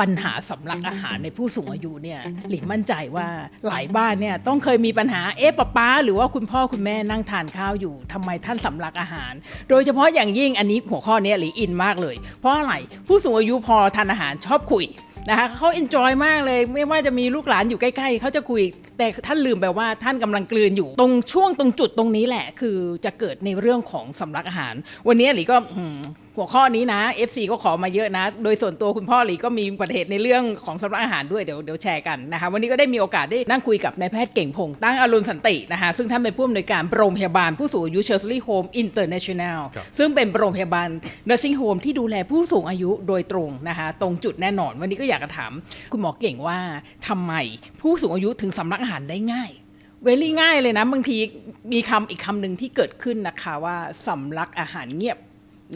ปัญหาสำลักอาหารในผู้สูงอายุเนี่ยหลิงมั่นใจว่าหลายบ้านเนี่ยต้องเคยมีปัญหาเอ๊ะป้าป้าหรือว่าคุณพ่อคุณแม่นั่งทานข้าวอยู่ทำไมท่านสำลักอาหาร โดยเฉพาะอย่างยิ่งอันนี้หัวข้อนี้หลิงอินมากเลย เพราะอะไรผู้สูงอายุพอทานอาหารชอบคุย นะคะเขาเอนจอยมากเลย ไม่ว่าจะมีลูกหลานอยู่ใกล้ๆเขาจะคุย แต่ท่านลืมไปว่าท่านกำลังกลืนอยู่ ตรงช่วงตรงจุดตรงนี้แหละ คือจะเกิดในเรื่องของสำลักอาหาร วันนี้หลีก็อืมหัวข้อนี้นะ FC ก็ขอมาเยอะนะ โดยส่วนตัวคุณพ่อหลีก็มีอุบัติเหตุในเรื่องของสำลักอาหารด้วยเดี๋ยวเดี๋ยวแชร์กันนะคะวันนี้ก็ได้มีโอกาสได้นั่งคุยกับนายแพทย์เก่งพงษ์ตั้งอรุณสันตินะคะซึ่งท่านเป็นผู้อำนวยการโรงพยาบาลผู้สูงอายุเชอร์ซลีย์โฮมอินเตอร์เนชั่นแนลครับซึ่งเป็นโรงพยาบาล nursing home ที่ดูแลผู้สูงอายุโดยตรงนะคะตรงจุดแน่นอนวันนี้ก็อยากจะถาม คุณหมอเก่งว่าทำไมผู้สูงอายุถึงสำลักอาหารได้ง่าย เวลี่ง่ายเลยนะ บางทีมีคำอีกคำหนึ่งที่เกิดขึ้นนะคะว่าสำลักอาหารเงียบ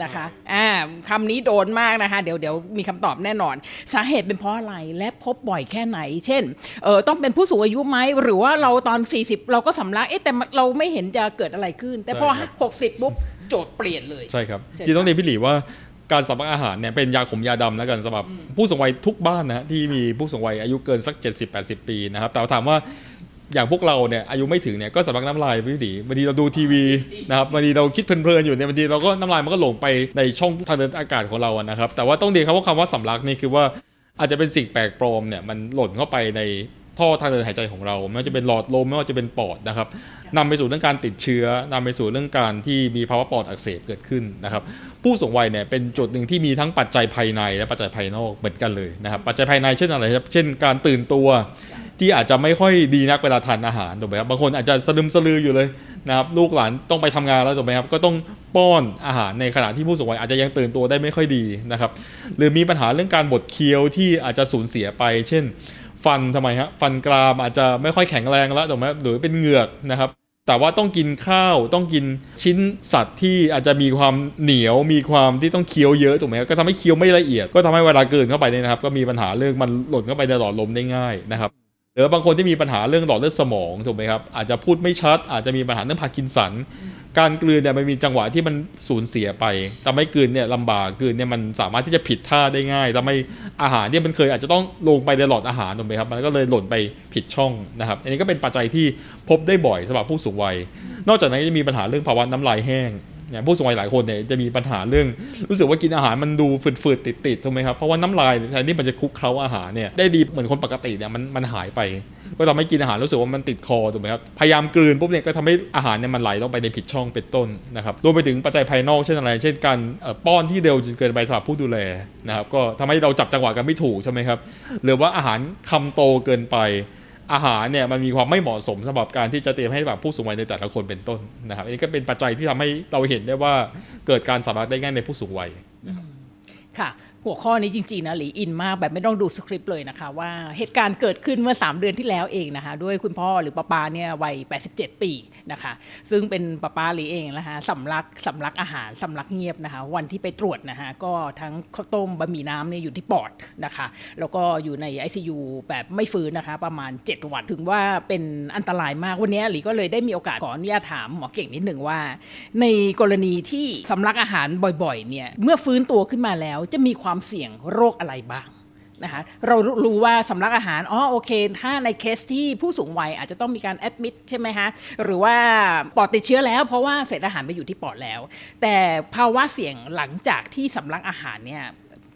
นะคะอ่าคำนี้โดนมากนะคะ เดี๋ยวเดี๋ยวมีคำตอบแน่นอน สาเหตุเป็นเพราะอะไรและพบบ่อยแค่ไหน เช่นเออต้องเป็นผู้สูงอายุไหม หรือว่าเราตอน 40 เราก็สำลักเอ๊ะแต่เราไม่เห็นจะเกิดอะไรขึ้น แต่พอใช่ครับ60 ปุ๊บโจทย์เปลี่ยนเลย ใช่ครับใช่จริงต้องเรียนพี่หลีว่า การสำลักอาหารเนี่ยเป็นยาขมยาดำแล้วกันสำหรับผู้สูงวัยทุกบ้านนะที่มีผู้สูงวัยอายุเกินสัก 70-80 ปีนะครับ แต่ว่าถามว่าอย่างพวกเราเนี่ยอายุไม่ถึงเนี่ยก็สำลักน้ำลายพี่หลีบางทีเราดูทีวีนะครับบางทีเราคิดเพลินๆอยู่เนี่ยบางทีเราก็น้ำลายมันก็หลงไปในช่องทางเดินอากาศของเราอะนะครับ แต่ว่าต้องเรียนครับว่าคำว่าสำลักนี่คือว่าอาจจะเป็นสิ่งแปลกปลอมเนี่ยมันหล่นเข้าไปใน ท่อทางเดินหายใจของเราไม่ว่าจะเป็นหลอดลมไม่ว่าจะเป็นปอดนะครับนำไปสู่เรื่องการติดเชื้อนำไปสู่เรื่องการที่มีภาวะปอดอักเสบเกิดขึ้นนะครับ ผู้สูงวัยเนี่ยเป็นจุดหนึ่งที่มีทั้งปัจจัยภายในและปัจจัยภายนอกเหมือนกันเลยนะครับ ปัจจัยภายในเช่นอะไรครับเช่นการตื่นตัวที่อาจจะไม่ค่อยดีนักเวลาทานอาหารถูกไหมครับบางคนอาจจะสะดึมสะลืออยู่เลยนะครับลูกหลานต้องไปทำงานแล้วถูกไหมครับก็ต้องป้อนอาหารในขณะที่ผู้สูงวัยอาจจะยังตื่นตัวได้ไม่ค่อยดีนะครับหรือมีปัญหาเรื่องการบดเคี้ยวที่อาจจะสูญเสียไป เช่น ฟันทำไมฮะฟันกรามอาจจะไม่ค่อยแข็งแรงแล้วถูกไหมหรือเป็นเหงือกนะครับ แต่ว่าต้องกินข้าวต้องกินชิ้นสัตว์ที่อาจจะมีความเหนียวมีความที่ต้องเคี้ยวเยอะถูกไหมก็ทำให้เคี้ยวไม่ละเอียด ก็ทำให้เวลาเกินเข้าไปเนี่ยนะครับ ก็มีปัญหาเรื่องมันหล่นเข้าไปในหลอดลมได้ง่ายนะครับหรือบางคนที่มีปัญหาเรื่องหลอดเลือดสมองถูกไหมครับอาจจะพูดไม่ชัด อาจจะมีปัญหาเรื่องพาร์กินสัน การกลืนเนี่ยมันมีจังหวะที่มันสูญเสียไปทำให้กลืนเนี่ยลำบากกลืนเนี่ยมันสามารถที่จะผิดท่าได้ง่ายทำให้อาหารเนี่ยมันเคยอาจจะต้องลงไปในหลอดอาหารถูกไหมครับมันก็เลยหล่นไปผิดช่องนะครับ อันนี้ก็เป็นปัจจัยที่พบได้บ่อยสำหรับผู้สูงวัย นอกจากนั้นจะมีปัญหาเรื่องภาวะน้ำลายแห้ง เนี่ยผู้สูงวัยหลายคนเนี่ยจะมีปัญหาเรื่อง รู้สึกว่ากินอาหารมันดูฝืดๆติดๆถูกไหมครับเพราะว่าน้ำลายแทนที่มันจะคลุกเคล้าอาหารเนี่ยได้ดีเหมือนคนปกติเนี่ยมันมันหายไป ก็ทำให้กินอาหารรู้สึกว่ามันติดคอถูกไหมครับพยายามกลืนปุ๊บเนี่ยก็ทำให้อาหารเนี่ยมันไหลลงไปในผิดช่องเป็นต้นนะครับรวมไปถึงปัจจัยภายนอกเช่นอะไร เช่นการป้อนที่เร็วจนเกินไปสำหรับผู้ดูแลนะครับก็ทำให้เราจับจังหวะกันไม่ถูกใช่ไหมครับหรือว่าอาหารคำโตเกินไป อาหารเนี่ยมันมีความไม่เหมาะสมสำหรับการที่จะเตรียมให้แบบผู้สูงวัยในแต่ละคนเป็นต้นนะครับอันนี้ก็เป็นปัจจัยที่ทำให้เราเห็นได้ว่าเกิดการสำลักได้ง่ายในผู้สูงวัยค่ะ หัวข้อนี้จริงๆนะหลีอินมากแบบไม่ต้องดูสคริปต์เลยนะคะ ว่าเหตุการณ์เกิดขึ้นเมื่อ 3 เดือนที่แล้วเองนะคะ ด้วยคุณพ่อหรือป้าปาเนี่ยวัย 87 ปี นะคะ ซึ่งเป็นป้าปาหลีเองนะคะสำลักสำลักอาหารสำลักเงียบนะคะ วันที่ไปตรวจนะคะก็ทั้งข้าวต้มบะหมี่น้ำเนี่ยอยู่ที่ปอดนะคะ แล้วก็อยู่ใน ICU แบบไม่ฟื้นนะคะ ประมาณ 7 วันถึงว่าเป็นอันตรายมากวันนี้หลีก็เลยได้มีโอกาสขออนุญาตถามหมอเก่งนิดหนึ่งว่า ในกรณีที่สำลักอาหารบ่อยๆเนี่ยเมื่อฟื้นตัวขึ้นมาแล้วจะมีความเสี่ยงโรคอะไรบ้าง นะคะเรารู้ว่าสำลักอาหารอ๋อโอเค ถ้าในเคสที่ผู้สูงวัยอาจจะต้องมีการแอดมิดใช่ไหมคะหรือว่าปอดติดเชื้อแล้ว เพราะว่าเศษอาหารไปอยู่ที่ปอดแล้ว แต่ภาวะเสี่ยงหลังจากที่สำลักอาหารเนี่ย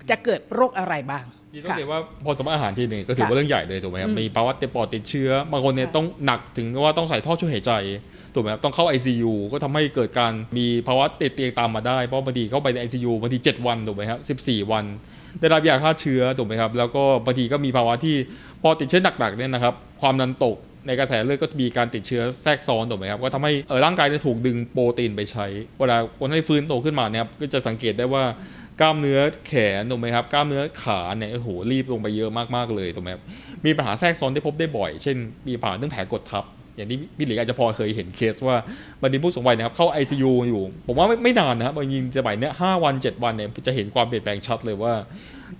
จะเกิดโรคอะไรบ้างที่ต้องค่ะเรียกว่าพอสำลักอาหารทีหนึ่งก็ถือว่าค่ะเรื่องใหญ่เลยถูกไหมครับมีภาวะเต็มปอดติดเชื้อบางคนเนี่ยใช่ต้องหนักถึงว่าต้องใส่ท่อช่วยหายใจ ถูกไหมครับต้องเข้า ICU ก็ทำให้เกิดการมีภาวะติดเตียงตามมาได้ เพราะบางทีเข้าไปใน ICU บางที 7 วันถูกไหมครับ14 วัน ได้รับยาฆ่าเชื้อถูกไหมครับ แล้วก็บางทีก็มีภาวะที่พอติดเชื้อหนักๆเนี่ยนะครับความดันตกในกระแสเลือดก็มีการติดเชื้อแทรกซ้อนถูกไหมครับก็ทำให้เออร่างกายเนี่ยถูกดึงโปรตีนไปใช้ เวลาคนให้ฟื้นโตขึ้นมาเนี่ยครับก็จะสังเกตได้ว่ากล้ามเนื้อแขนถูกไหมครับกล้ามเนื้อขาเนี่ยโอ้โหรีบลงไปเยอะมากๆเลยถูกไหมครับมีปัญหาแทรกซ้อนที่พบได้บ่อย เช่น มีปัญหาเรื่องแผลกดทับ อย่างที่พี่หลีอาจจะพอเคยเห็นเคสว่าบางทีผู้สูงวัยนะครับเข้า ICU อยู่ ผมว่าไม่ไม่นานนะครับบางทีจะไปเนี่ยห้าวัน 7 วันเนี่ยจะเห็นความเปลี่ยนแปลงชัดเลยว่า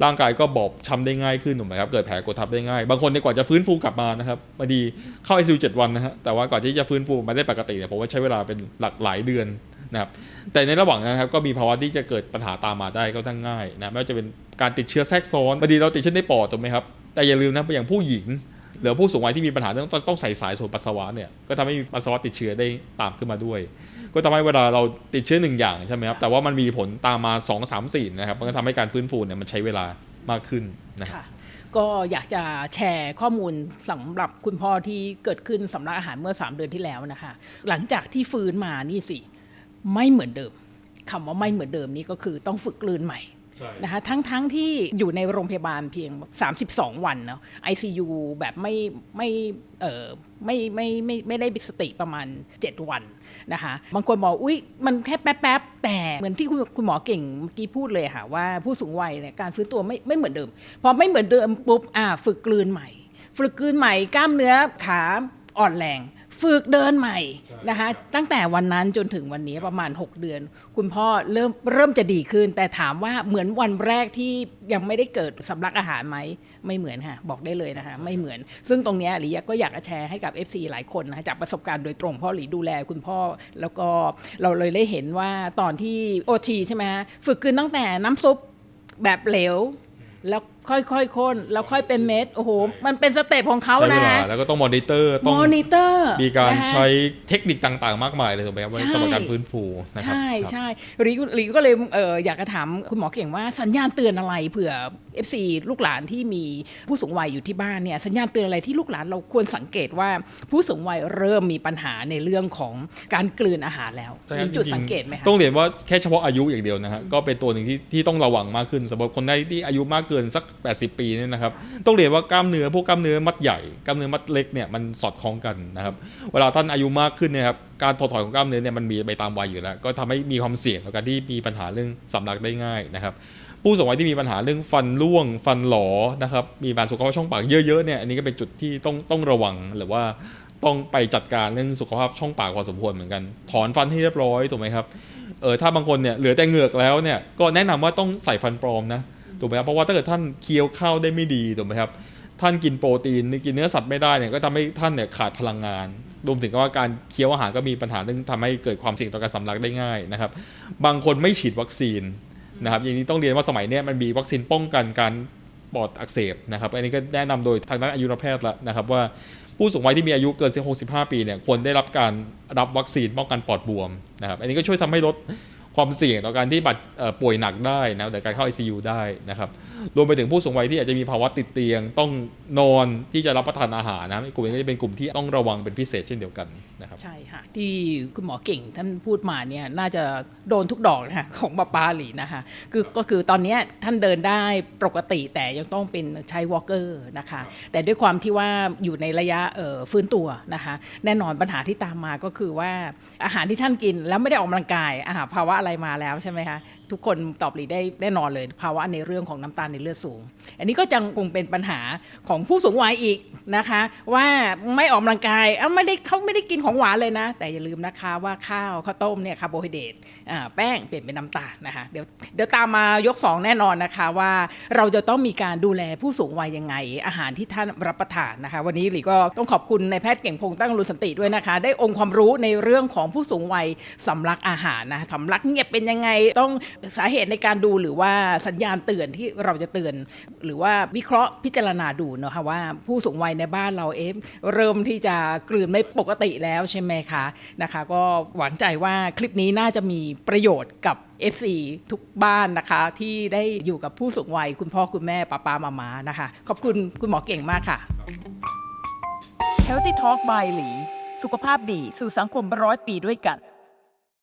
ร่างกายก็บอบช้ำได้ง่ายขึ้นถูกไหมครับเกิดแผลกดทับได้ง่าย บางคนเนี่ยกว่าจะฟื้นฟูกลับมานะครับบางทีเข้า ICU 7 วันนะฮะแต่ว่ากว่าที่จะฟื้นฟูมาได้ปกติเนี่ยผมว่าใช้เวลาเป็นหลักหลายเดือนนะครับแต่ในระหว่างนั้นครับก็มีภาวะที่จะเกิดปัญหาตามมาได้ก็ทั้งง่ายนะไม่ว่าจะเป็นการติดเชื้อแทรกซ้อนบางทีเราติดเชื้อในปอดถูกไหมครับแต่อย่าลืมนะอย่างผู้หญิง หรือผู้สูงวัยที่มีปัญหาเรื่องต้องต้องใส่สายส่วนปัสสาวะเนี่ยก็ทำให้มีปัสสาวะติดเชื้อได้ตามขึ้นมาด้วย ก็ทำให้เวลาเราติดเชื้อหนึ่งอย่างใช่ไหมครับแต่ว่ามันมีผลตามมา2อสามสี่นะครับมันก็ทำให้การฟื้นฟูเนี่ยมันใช้เวลามากขึ้นนะครับค่ะก็อยากจะแชร์ข้อมูลสำหรับคุณพ่อที่เกิดขึ้นสำลักอาหารเมื่อ 3 เดือนที่แล้วนะคะ หลังจากที่ฟื้นมานี่สิ ไม่เหมือนเดิมคำว่าไม่เหมือนเดิมนี่ก็คือต้องฝึกกลืนใหม่ นะคะทั้งทั้งที่อยู่ในโรงพยาบาลเพียง 32 วันเนาะ ICU แบบไม่ไม่เออไม่ไม่ไม่ไม่ได้สติประมาณ 7 วันนะคะบางคนบอกอุ๊ย มันแค่แป๊บๆแต่เหมือนที่คุณคุณหมอเก่งเมื่อกี้พูดเลยค่ะว่าผู้สูงวัยเนี่ยการฟื้นตัวไม่ไม่เหมือนเดิม พอไม่เหมือนเดิมปุ๊บอ่าฝึกกลืนใหม่ ฝึกกลืนใหม่กล้ามเนื้อขาอ่อนแรง ฝึกเดินใหม่นะคะตั้งแต่วันนั้นจนถึงวันนี้ประมาณ 6 เดือน คุณพ่อเริ่มเริ่มจะดีขึ้น แต่ถามว่าเหมือนวันแรกที่ยังไม่ได้เกิดสำลักอาหารไหมไม่เหมือนค่ะบอกได้เลยนะคะไม่เหมือน ซึ่งตรงนี้หลีก็อยากจะแชร์ให้กับ FC หลายคนนะคะจากประสบการณ์โดยตรงเพราะหลีดูแลคุณพ่อ แล้วก็เราเลยได้เห็นว่าตอนที่โอทีใช่ไหมฮะฝึกกินตั้งแต่น้ำซุปแบบเหลวแล้ว ค่อยๆข้นแล้วค่อยเป็นเม็ดโอ้โห มันเป็นสเต็ปของเขาใช้เวนะลาฮะแล้วก็ต้องมอนิเตอร์ต้องมอนิเตอร์มีการนะคะ ใช้เทคนิคต่างๆ มากมายเลยถูกไหมครับใช่ สำหรับการฟื้นฟูนะครับใช่ครับ ใช่รีก็รีก็เลยเอออยากจะถามคุณหมอเก่งว่าสัญญาณเตือนอะไรเผื่อ FC ลูกหลานที่มีผู้สูงวัยอยู่ที่บ้านเนี่ยสัญญาณเตือนอะไรที่ลูกหลานเราควรสังเกตว่าผู้สูงวัยเริ่มมีปัญหาในเรื่องของการกลืนอาหารแล้วใช่ครับมีจุดจริงๆสังเกตไหมคะ ต้องเรียนว่าแค่เฉพาะอายุอย่างเดียวนะฮะก็เป็นตัวหนึ่งที่ที่ต้องระวังมากขึ้นสำหรับคนได้ที่อายุมากเกินสัก80 ปีเนี่ยนะครับต้องเรียนว่ากล้ามเนื้อพวกกล้ามเนื้อมัดใหญ่กล้ามเนื้อมัดเล็กเนี่ยมันสอดคล้องกันนะครับเวลาท่านอายุมากขึ้นเนี่ยครับการถอดถอนของกล้ามเนื้อเนี่ยมันมีไปตามวัยอยู่แล้ว ก็ทำให้มีความเสี่ยงต่อการที่มีปัญหาเรื่องสำลักได้ง่ายนะครับผู้สูงวัยที่มีปัญหาเรื่องฟันร่วง ฟันหลอนะครับมีปัญหาสุขภาพช่องปากเยอะๆเนี่ยอันนี้ก็เป็นจุดที่ต้องต้องระวังหรือว่าต้องไปจัดการเรื่องสุขภาพช่องปากพอสมควรเหมือนกัน ถอนฟันให้เรียบร้อยถูกไหมครับเออถ้าบางคนเนี่ยเหลือแต่เหงือกแล้วเนี่ยก็แนะนำว่าต้องใส่ฟันปลอมนะ ถูกไหมครับเพราะว่าถ้าเกิดท่านเคี้ยวข้าวได้ไม่ดีถูกไหมครับท่านกินโปรตีนกินเนื้อสัตว์ไม่ได้เนี่ยก็ทำให้ท่านเนี่ยขาดพลังงาน รวมถึงว่าการเคี้ยวอาหารก็มีปัญหาเรื่องทำให้เกิดความเสี่ยงต่อการสำลักได้ง่ายนะครับ บางคนไม่ฉีดวัคซีนนะครับอย่างนี้ต้องเรียนว่าสมัยนี้มันมีวัคซีนป้องกันการปอดอักเสบนะครับอันนี้ก็แนะนำโดยทางด้านอายุรแพทย์ล้วนะครับว่าผู้สูงวัยที่มีอายุเกิน 65 ปีเนี่ยควรได้รับการรับวัคซีนป้องกันปอดบวมนะครับอันนี้ก็ช่วยทำให้ลด ความเสี่ยงต่อการที่บาดเอ่อป่วยหนักได้นะแต่การเข้า ICU ได้นะครับรวมไปถึงผู้สูงวัยที่อาจจะมีภาวะติดเตียง ต้องนอนที่จะรับประทานอาหารนะกลุ่มนี้ก็จะเป็นกลุ่มที่ต้องระวังเป็นพิเศษเช่นเดียวกันนะครับใช่ค่ะที่คุณหมอเก่งท่านพูดมาเนี่ยน่าจะโดนทุกดอกนะคะของป้าปาหลีนะคะคือก็คือตอนเนี้ยท่านเดินได้ปกติแต่ยังต้องเป็นใช้วอล์กเกอร์นะคะแต่ด้วยความที่ว่าอยู่ในระยะเอ่อฟื้นตัวนะคะแน่นอนปัญหาที่ตามมาก็คือว่าอาหารที่ท่านกินแล้วไม่ได้ออกกำลังกายอาหารภาวะอะไรมาแล้วใช่ไหมคะ ทุกคนตอบหลีได้แน่นอนเลย ภาวะในเรื่องของน้ำตาลในเลือดสูง อันนี้ก็ยังคงเป็นปัญหาของผู้สูงวัยอีกนะคะ ว่าไม่ออกกำลังกายอ้าไม่ได้เขาไม่ได้กินของหวานเลยนะ แต่อย่าลืมนะคะว่าข้าวข้าวต้มเนี่ยคาร์โบไฮเดรตอ่าแป้งเปลี่ยนเป็นน้ำตาลนะคะเดี๋ยวเดี๋ยวตามมายก 2 แน่นอนนะคะว่าเราจะต้องมีการดูแลผู้สูงวัยยังไง อาหารที่ท่านรับประทานนะคะ วันนี้หลีก็ต้องขอบคุณนายแพทย์เก่งพงษ์ตั้งรุนสันติด้วยนะคะ ได้องค์ความรู้ในเรื่องของผู้สูงวัยสำลักอาหารนะสำลักเงียบเป็นยังไงต้องสาเหตุในการดูหรือว่าสัญญาณเตือนที่เราจะเตือน หรือว่าวิเคราะห์พิจารณาดูเนอะคะว่าผู้สูงวัยในบ้านเราเอ๊ะเริ่มที่จะกลืนไม่ปกติแล้วใช่ไหมคะนะคะ ก็หวังใจว่าคลิปนี้น่าจะมีประโยชน์กับ FC ทุกบ้านนะคะ ที่ได้อยู่กับผู้สูงวัย คุณพ่อคุณแม่ป้าป้ามามานะคะ ขอบคุณคุณหมอเก่งมากค่ะ Healthy Talk by หลีสุขภาพดีสู่สังคมร้อยปีด้วยกัน